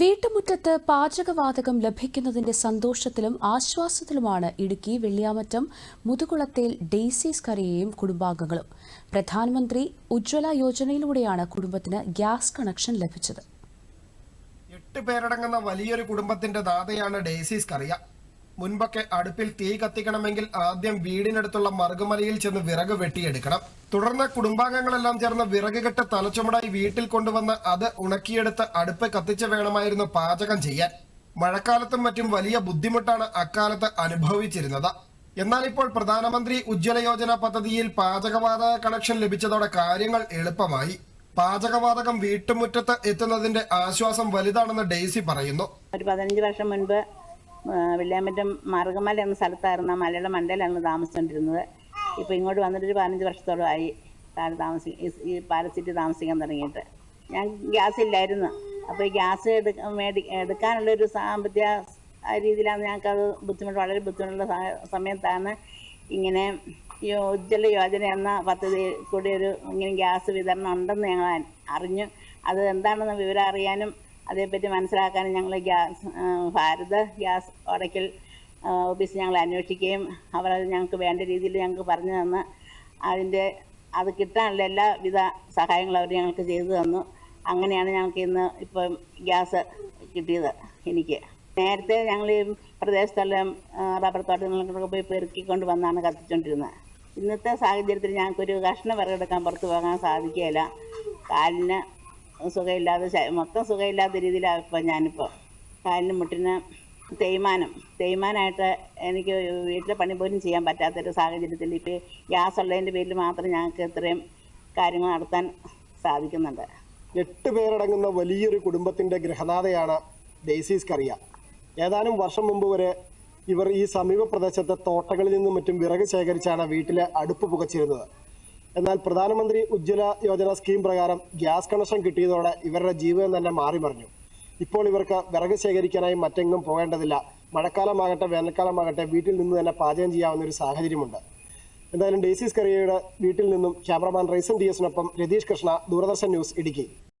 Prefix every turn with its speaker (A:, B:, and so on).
A: വീട്ടുമുറ്റത്ത് പാചകവാതകം ലഭിക്കുന്നതിന്റെ സന്തോഷത്തിലും ആശ്വാസത്തിലുമാണ് ഇടുക്കി വെള്ളിയാമറ്റം മുതുകുളത്തേൽ ഡെയ്സീസ് കറിയയും കുടുംബാംഗങ്ങളും. പ്രധാനമന്ത്രി ഉജ്ജ്വല യോജനയിലൂടെയാണ് കുടുംബത്തിന് ഗ്യാസ് കണക്ഷൻ ലഭിച്ചത്.
B: എട്ട് പേരടങ്ങുന്ന വലിയൊരു കുടുംബത്തിന്റെ ദാതയാണ് ഡെയ്സീസ് കറിയ. മുൻപൊക്കെ അടുപ്പിൽ തീ കത്തിക്കണമെങ്കിൽ ആദ്യം വീടിനടുത്തുള്ള മറുകുമലയിൽ ചെന്ന് വിറക് വെട്ടിയെടുക്കണം. തുടർന്ന് കുടുംബാംഗങ്ങളെല്ലാം ചേർന്ന് വിറക് കെട്ട് തലച്ചുമടായി വീട്ടിൽ കൊണ്ടുവന്ന് അത് ഉണക്കിയെടുത്ത് അടുപ്പ് കത്തിച്ച് വേണമായിരുന്നു പാചകം ചെയ്യാൻ. മഴക്കാലത്തും മറ്റും വലിയ ബുദ്ധിമുട്ടാണ് അക്കാലത്ത് അനുഭവിച്ചിരുന്നത്. എന്നാൽ ഇപ്പോൾ പ്രധാനമന്ത്രി ഉജ്ജ്വല യോജന പദ്ധതിയിൽ പാചകവാതക കണക്ഷൻ ലഭിച്ചതോടെ കാര്യങ്ങൾ എളുപ്പമായി. പാചകവാതകം വീട്ടുമുറ്റത്ത് എത്തുന്നതിന്റെ ആശ്വാസം വലുതാണെന്ന് ഡെയ്സി പറയുന്നു.
C: ഒരു പതിനഞ്ച് വർഷം മുൻപ് വെള്ളിയാമ്പറ്റം മാർഗമല എന്ന സ്ഥലത്തായിരുന്നു ആ മലയുടെ മണ്ടയിലാണ് താമസിച്ചുകൊണ്ടിരുന്നത് ഇപ്പോൾ ഇങ്ങോട്ട് വന്നിട്ടൊരു പതിനഞ്ച് വർഷത്തോളം ആയി താഴെ താമസി ഈ- പാലസിറ്റി താമസിക്കാൻ തുടങ്ങിയിട്ട്. ഞാൻ ഗ്യാസ് ഇല്ലായിരുന്നു. അപ്പോൾ ഈ ഗ്യാസ് എടുക്ക മേടി എടുക്കാനുള്ളൊരു സാമ്പത്തിക രീതിയിലാണ് ഞങ്ങൾക്കത് ബുദ്ധിമുട്ട് വളരെ ബുദ്ധിമുട്ടുള്ള സമയത്താണ് ഇങ്ങനെ ഈ ഉജ്ജ്വല യോജന എന്ന പദ്ധതി കൂടി ഒരു ഇങ്ങനെ ഗ്യാസ് വിതരണം ഉണ്ടെന്ന് ഞങ്ങൾ അറിഞ്ഞു. അത് എന്താണെന്ന് വിവരം അറിയാനും അതേപ്പറ്റി മനസ്സിലാക്കാൻ ഞങ്ങൾ gas Bharat gas Odakkal office ഞങ്ങൾ അന്വേഷിക്കുകയും അവർ അത് ഞങ്ങൾക്ക് വേണ്ട രീതിയിൽ ഞങ്ങൾക്ക് പറഞ്ഞു തന്ന് അതിന്റെ അത് കിട്ടാനുള്ള എല്ലാവിധ സഹായങ്ങളും അവർ ഞങ്ങൾക്ക് ചെയ്തു തന്നു. അങ്ങനെയാണ് ഞങ്ങൾക്ക് ഇന്ന് ഇപ്പം ഗ്യാസ് കിട്ടിയത് എനിക്ക്. നേരത്തെ ഞങ്ങൾ ഈ പ്രദേശത്തെല്ലാം റബ്ബർ തോട്ടങ്ങളിലൊക്കെ പോയി പെറുക്കിക്കൊണ്ട് വന്നാണ് കത്തിച്ചുകൊണ്ടിരുന്നത് ഇന്നത്തെ സാഹചര്യത്തിൽ ഞങ്ങൾക്കൊരു കഷ്ണം വിറകെടുക്കാൻ പുറത്ത് പോകാൻ സാധിക്കുകയില്ല. കാലിന് സുഖമില്ലാതെ മൊത്തം സുഖമില്ലാത്ത രീതിയിലാണ് ഇപ്പം ഞാനിപ്പോൾ കാലിന് മുട്ടിന് തേയ്മാനം. തേയ്മാനായിട്ട് എനിക്ക് വീട്ടിലെ പണി പോലും ചെയ്യാൻ പറ്റാത്തൊരു സാഹചര്യത്തിൽ ഇപ്പോൾ ഗ്യാസ് ഉള്ളതിന്റെ പേരിൽ മാത്രം ഞങ്ങൾക്ക് ഇത്രയും കാര്യങ്ങൾ നടത്താൻ സാധിക്കുന്നുണ്ട്.
B: എട്ട് പേരടങ്ങുന്ന വലിയൊരു കുടുംബത്തിന്റെ ഗൃഹനാഥയാണ് ഡെയ്സീസ് കറിയ ഏതാനും വർഷം മുമ്പ് വരെ ഇവർ ഈ സമീപ പ്രദേശത്തെ തോട്ടങ്ങളിൽ നിന്നും മറ്റും വിറക് ശേഖരിച്ചാണ് വീട്ടിലെ അടുപ്പ് പുകച്ചിരുന്നത്. എന്നാൽ പ്രധാനമന്ത്രി ഉജ്ജ്വല യോജന സ്കീം പ്രകാരം ഗ്യാസ് കണക്ഷൻ കിട്ടിയതോടെ ഇവരുടെ ജീവിതം തന്നെ മാറിമറിഞ്ഞു ഇപ്പോൾ ഇവർക്ക് വിറക് ശേഖരിക്കാനായി മറ്റെങ്ങും പോകേണ്ടതില്ല. മഴക്കാലമാകട്ടെ വേനൽക്കാലമാകട്ടെ വീട്ടിൽ നിന്ന് തന്നെ പാചകം ചെയ്യാവുന്ന ഒരു സാഹചര്യമുണ്ട്. എന്തായാലും ഡെയ്സീസ് കറിയയുടെ വീട്ടിൽ നിന്നും ക്യാമറമാൻ റൈസൻ ടി എസിനൊപ്പം രതീഷ് കൃഷ്ണ ദൂരദർശൻ ന്യൂസ് ഇടുക്കി.